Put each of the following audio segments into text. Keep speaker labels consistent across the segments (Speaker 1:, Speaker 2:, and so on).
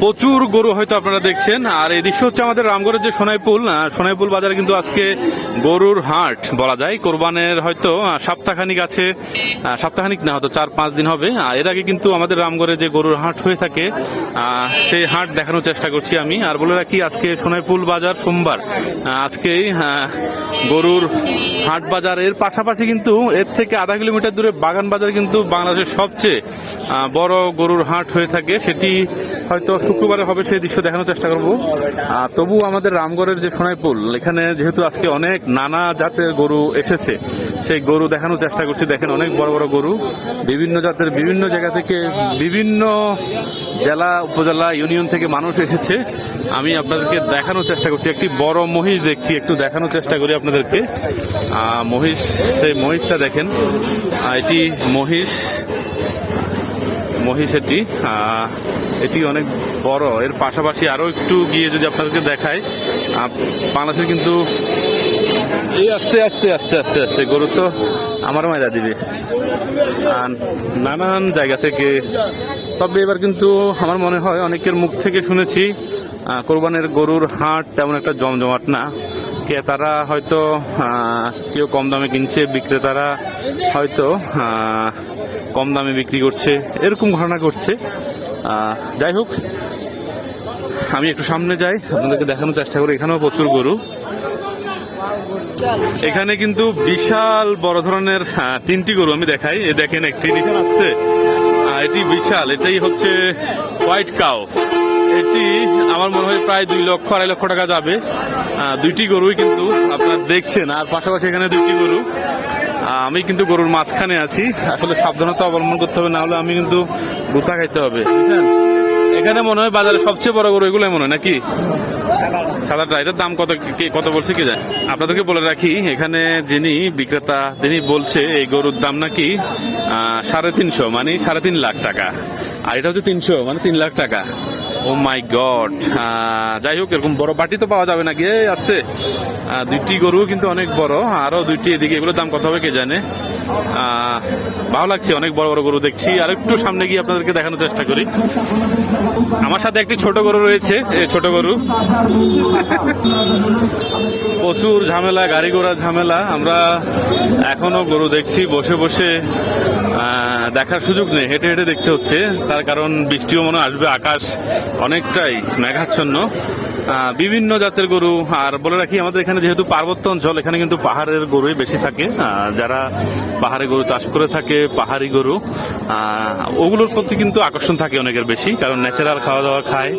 Speaker 1: প্রচুর গরু হয়তো আপনারা দেখছেন। আর এই দৃশ্য হচ্ছে আমাদের রামগড়ের যে সোনাইপুল। সোনাইপুল বাজারে কিন্তু আজকে গরুর হাট বলা যায়। কোরবানের হয়তো সপ্তাহখানিক আছে। সপ্তাহখানিক না, হয়তো চার পাঁচ দিন হবে। এর আগে কিন্তু আমাদের রামগড়ে যে গরুর হাট হয়ে থাকে সেই হাট দেখানোর চেষ্টা করছি আমি। আর বলে রাখি, আজকে সোনাইপুল বাজার সোমবার। আজকেই গরুর হাট বাজার। এর পাশাপাশি কিন্তু এর থেকে আধা কিলোমিটার দূরে বাগান বাজার কিন্তু বাংলাদেশের সবচেয়ে বড় গরুর হাট হয়ে থাকে। সেটি হয়তো শুক্রবারে হবে সেই দৃশ্য দেখানোর চেষ্টা করব। আর তবু আমাদের রামগড়ের যে সোনাইপুল, এখানে যেহেতু আজকে অনেক নানা জাতের গরু এসেছে, সেই গরু দেখানোর চেষ্টা করছি। দেখেন অনেক বড় বড় গরু, বিভিন্ন জাতের বিভিন্ন জায়গা থেকে বিভিন্ন জেলা, উপজেলা, ইউনিয়ন থেকে মানুষ এসেছে। আমি আপনাদেরকে দেখানোর চেষ্টা করছি। একটি বড় মহিষ দেখছি, একটু দেখানোর চেষ্টা করি আপনাদেরকে। মহিষ, সেই মহিষটা দেখেন। এটি মহিষ মহিষ এটি। এটি অনেক বড়। এর পাশাপাশি আরও একটু গিয়ে যদি আপনাদেরকে দেখায় আহ, বাংলাদেশের কিন্তু এই আস্তে আস্তে আস্তে আস্তে আস্তে গরু তো আমারও মাইরা দিবে। আর নানান জায়গা থেকে। তবে এবার কিন্তু আমার মনে হয় অনেকের মুখ থেকে শুনেছি কোরবানের গরুর হাট তেমন একটা জমজমাট না। ক্রেতারা হয়তো কেউ কম দামে কিনছে বিক্রেতারা হয়তো কম দামে বিক্রি করছে এরকম ঘটনা করছে যাই হোক, আমি একটু সামনে যাই, আপনাদেরকে দেখানোর চেষ্টা করি। এখানেও প্রচুর গরু। এখানে কিন্তু বিশাল বড় ধরনের তিনটি গরু আমি দেখাই। এ দেখেন একটি নিচে আসতে এটি বিশাল। এটাই হচ্ছে হোয়াইট কাউ। এটি আমার মনে হয় প্রায় দুই লক্ষ, আড়াই লক্ষ টাকা যাবে। দুইটি গরুই কিন্তু আপনারা দেখছেন। আর পাশাপাশি এখানে দুইটি গরু। আমি কিন্তু গরুর মাঝখানে আছি। আসলে সাবধানতা অবলম্বন করতে হবে না হলে আমি কিন্তু গুতা খাইতে হবে। এখানে মনে হয় বাজারে সবচেয়ে বড় গরু এগুলো মনে হয়, নাকি? সাদাটা, এটার দাম কত কত বলছে কি যায় আপনাদেরকে বলে রাখি, এখানে যিনি বিক্রেতা, তিনি বলছে এই গরুর দাম নাকি সাড়ে তিনশো মানে সাড়ে তিন লাখ টাকা। আর এটা হচ্ছে তিনশো মানে তিন লাখ টাকা। ও মাই গড যাই হোক এরকম বড় বাটি তো পাওয়া যাবে নাকি? এই আসতে। দুইটি গরু কিন্তু অনেক বড়। আরও দুইটি এদিকে এগুলোর দাম কত হবে কে জানে? ভালো লাগছে অনেক বড় বড় গরু দেখছি। আর একটু সামনে গিয়ে আপনাদেরকে দেখানোর চেষ্টা করি। আমার সাথে একটি ছোট গরু রয়েছে ছোট গরু। প্রচুর ঝামেলা গাড়ি ঘোড়ার ঝামেলা। আমরা এখনও গরু দেখছি বসে বসে আহ, দেখার সুযোগ নেই। হেঁটে হেঁটে দেখতে হচ্ছে। তার কারণ বৃষ্টিও মনে আসবে। আকাশ অনেকটাই মেঘাচ্ছন্ন। বিভিন্ন জাতের গরু। আর বলে রাখি, আমাদের এখানে যেহেতু পার্বত্য অঞ্চল, এখানে কিন্তু পাহাড়ের গরুই বেশি থাকে। যারা পাহাড়ে গরু চাষ করে থাকে, পাহাড়ি গরু ওগুলোর প্রতি কিন্তু আকর্ষণ থাকে অনেকের বেশি। কারণ ন্যাচারাল খাওয়া দাওয়া খায়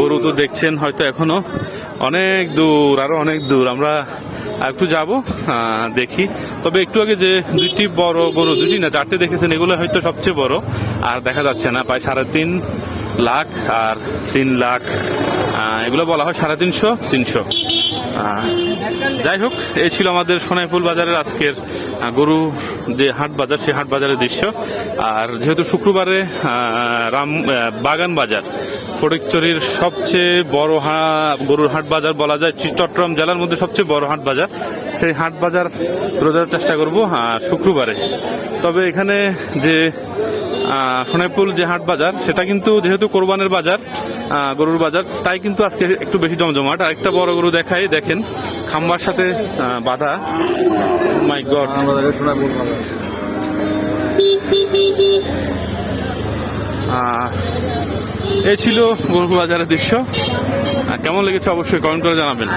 Speaker 1: গরু তো দেখছেন হয়তো এখনও। অনেক দূর, আরও অনেক দূর। আমরা আর একটু যাব দেখি। তবে একটু আগে যে দুইটি বড় গরু দুটি না, চারটে দেখেছেন, এগুলো হয়তো সবচেয়ে বড়। আর দেখা যাচ্ছে না, প্রায় সাড়ে তিন লাখ আর তিন লাখ এগুলো বলা হয় সাড়ে তিনশো তিনশো। যাই হোক, এই ছিল আমাদের সোনাইপুল বাজারের আজকের গরু যে হাট বাজার, সেই হাট বাজারের দৃশ্য। আর যেহেতু শুক্রবারে রাম বাগান বাজার ফটিকচুরির সবচেয়ে বড় গরুর হাট বাজার বলা যায় চট্টগ্রাম জেলার মধ্যে সবচেয়ে বড় হাট বাজার। সেই হাট বাজার ধরার চেষ্টা করব শুক্রবারে। তবে এখানে যে আহ, সোনাইপুল যে হাট বাজার সেটা কিন্তু যেহেতু কোরবানের বাজার গরুর বাজার তাই কিন্তু আজকে একটু বেশি জমজমাট। আর একটা বড় গরু দেখাই দেখেন খাম্বার সাথে বাঁধা। মাই গড এই ছিল গরু বাজারের দৃশ্য। কেমন লেগেছে অবশ্যই কমেন্ট করে জানাবেন।